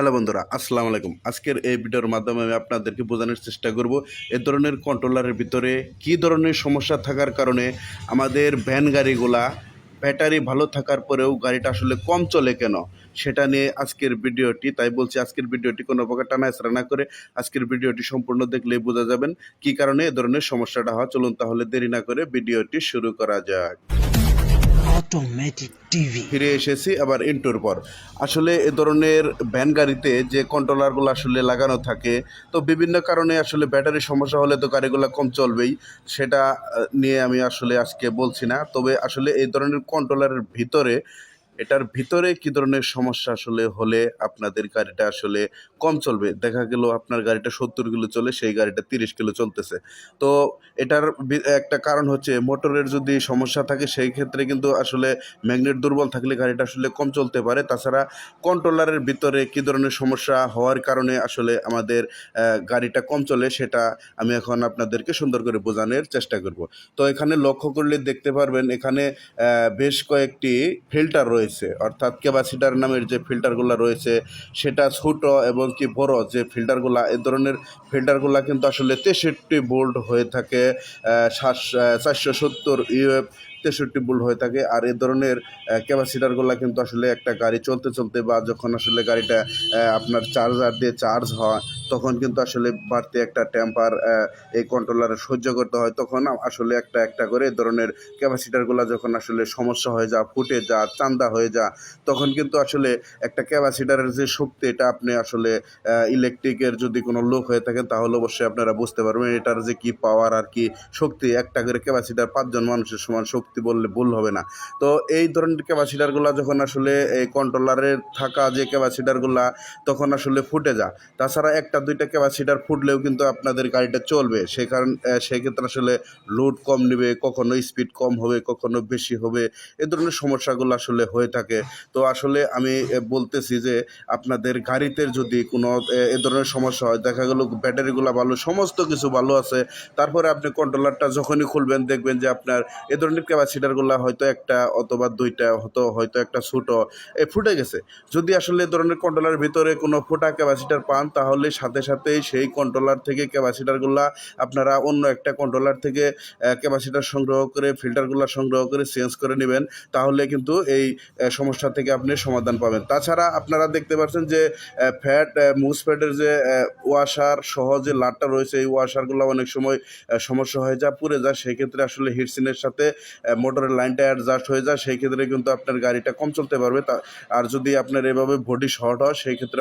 Hello বন্ধুরা, আসসালামু আলাইকুম। আজকের এই ভিডিওর মাধ্যমে আমি আপনাদেরকে বোঝানোর চেষ্টা করব এ ধরনের কন্ট্রোলারের ভিতরে কি ধরনের সমস্যা থাকার কারণে আমাদের ভ্যান গাড়িগুলা ব্যাটারি ভালো থাকার পরেও গাড়িটা আসলে কম চলে কেন, সেটা নিয়ে আজকের ভিডিওটি। তাই বলছি, আজকের ভিডিওটি কোনো প্রকার টানাছড়া না করে আজকের ভিডিওটি সম্পূর্ণ দেখলেই বোঝা যাবেন কি কারণে এ ধরনের সমস্যাটা হয়। চলুন তাহলে দেরি না করে ভিডিওটি শুরু করা যাক। Automatic টিভি ফিরে এসেছি আবার ইন্টুর পর। আসলে এ ধরনের ভ্যান গাড়িতে যে কন্ট্রোলারগুলো আসলে লাগানো থাকে, তো বিভিন্ন কারণে আসলে ব্যাটারির সমস্যা হলে তো গাড়িগুলো কম চলবেই, সেটা নিয়ে আমি আসলে আজকে বলছি না। তবে আসলে এই ধরনের কন্ট্রোলারের ভিতরে এটার ভিতরে কী ধরনের সমস্যা আসলে হলে আপনাদের গাড়িটা আসলে কম চলবে? দেখা গেল আপনার গাড়িটা সত্তর কিলো চলে, সেই গাড়িটা তিরিশ কিলো চলতেছে। তো এটার একটা কারণ হচ্ছে মোটরের যদি সমস্যা থাকে, সেই ক্ষেত্রে কিন্তু আসলে ম্যাগনেট দুর্বল থাকলে গাড়িটা আসলে কম চলতে পারে। তাছাড়া কন্ট্রোলারের ভিতরে কী ধরনের সমস্যা হওয়ার কারণে আসলে আমাদের গাড়িটা কম চলে, সেটা আমি এখন আপনাদেরকে সুন্দর করে বোঝানোর চেষ্টা করব। তো এখানে লক্ষ্য করলে দেখতে পারবেন, এখানে বেশ কয়েকটি ফিল্টার রয়েছে। অর্থাৎ ক্যাপাসিটার নামের যে ফিল্টারগুলো রয়েছে, সেটা ছোট এবং কি বড় যে ফিল্টারগুলা, এ ধরনের ফিল্টারগুলা কিন্তু আসলে তেষট্টি বোল্ট হয়ে থাকে চারশো সত্তর ইউএফ তেষট্টি বোল্ট হয়ে থাকে। আর এ ধরনের ক্যাপাসিটারগুলো কিন্তু আসলে একটা গাড়ি চলতে চলতে বা যখন আসলে গাড়িটা আপনার চার্জার দিয়ে চার্জ হয় তখন কিন্তু আসলে বাড়তি একটা টেম্পার এই কন্ট্রোলারে সহ্য করতে হয়। তখন আসলে একটা একটা করে ধরনের ক্যাপাসিটারগুলো যখন আসলে সমস্যা হয়ে যা ফুটে যা চান্দা হয়ে যা তখন কিন্তু আসলে একটা ক্যাপাসিটারের যে শক্তি, এটা আপনি আসলে ইলেকট্রিকের যদি কোনো লোক হয়ে থাকেন, তাহলে অবশ্যই আপনারা বুঝতে পারবেন এটার যে কি পাওয়ার আর কি শক্তি। একটা করে ক্যাপাসিটার পাঁচজন মানুষের সমান শক্তি বললে ভুল হবে না। তো এই ধরনের ক্যাপাসিটারগুলো যখন আসলে এই কন্ট্রোলারে থাকা যে ক্যাপাসিটারগুলো তখন আসলে ফুটে যা তাছাড়া একটা দুইটা ক্যাপাসিটার ফুটলেও কিন্তু আপনাদের গাড়িটা চলবে। সেই কারণ আহ, সেই ক্ষেত্রে আসলে লোড কম নেবে কখনো স্পিড কম হবে কখনো বেশি হবে এ ধরনের সমস্যাগুলো আসলে হয়ে থাকে। তো আসলে আমি বলতেছি যে আপনাদের গাড়িতে যদি কোনো এ ধরনের সমস্যা হয় দেখা গেল ব্যাটারিগুলো ভালো সমস্ত কিছু ভালো আছে তারপরে আপনি কন্ট্রোলারটা যখনই খুলবেন দেখবেন যে আপনার এ ধরনের ক্যাপাসিটারগুলো হয়তো একটা অথবা দুইটা হয়তো হয়তো একটা ছোটো এ ফুটে গেছে। যদি আসলে এ ধরনের কন্ট্রোলার ভিতরে কোনো ফোটা ক্যাপাসিটার পান তাহলে সাথে সাথেই সেই কন্ট্রোলার থেকে ক্যাপাসিটারগুলো আপনারা অন্য একটা কন্ট্রোলার থেকে ক্যাপাসিটার সংগ্রহ করে ফিল্টারগুলো সংগ্রহ করে চেঞ্জ করে নেবেন, তাহলে কিন্তু এই সমস্যা থেকে আপনি সমাধান পাবেন। তাছাড়া আপনারা দেখতে পাচ্ছেন যে ফ্যাট মুস ফ্যাটের যে ওয়াশার সহ যে লাটটা রয়েছে, এই ওয়াশারগুলো অনেক সময় সমস্যা হয়ে যায়, পুড়ে যায়। সেই ক্ষেত্রে আসলে হিটসিনের সাথে মোটরের লাইনটা অ্যাডজাস্ট হয়ে যায়। সেই ক্ষেত্রে কিন্তু আপনার গাড়িটা কম চলতে পারবে। আর যদি আপনার এভাবে বডি শর্ট হয় সেই ক্ষেত্রে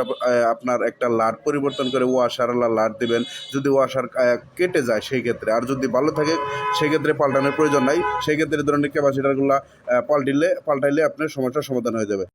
আপনার একটা লাট পরিবর্তন করে আল্লাহ লাট দেবেন। যদি ওয়াশার কেটে যায় সেই ক্ষেত্রে আর যদি ভালো থাকে সেক্ষেত্রে পাল্টানোর প্রয়োজন নাই। সেই ক্ষেত্রে এই ধরনের ক্যাপাসিটারগুলো পাল্টিলে, পাল্টাইলে আপনার সমস্যার সমাধান হয়ে যাবে।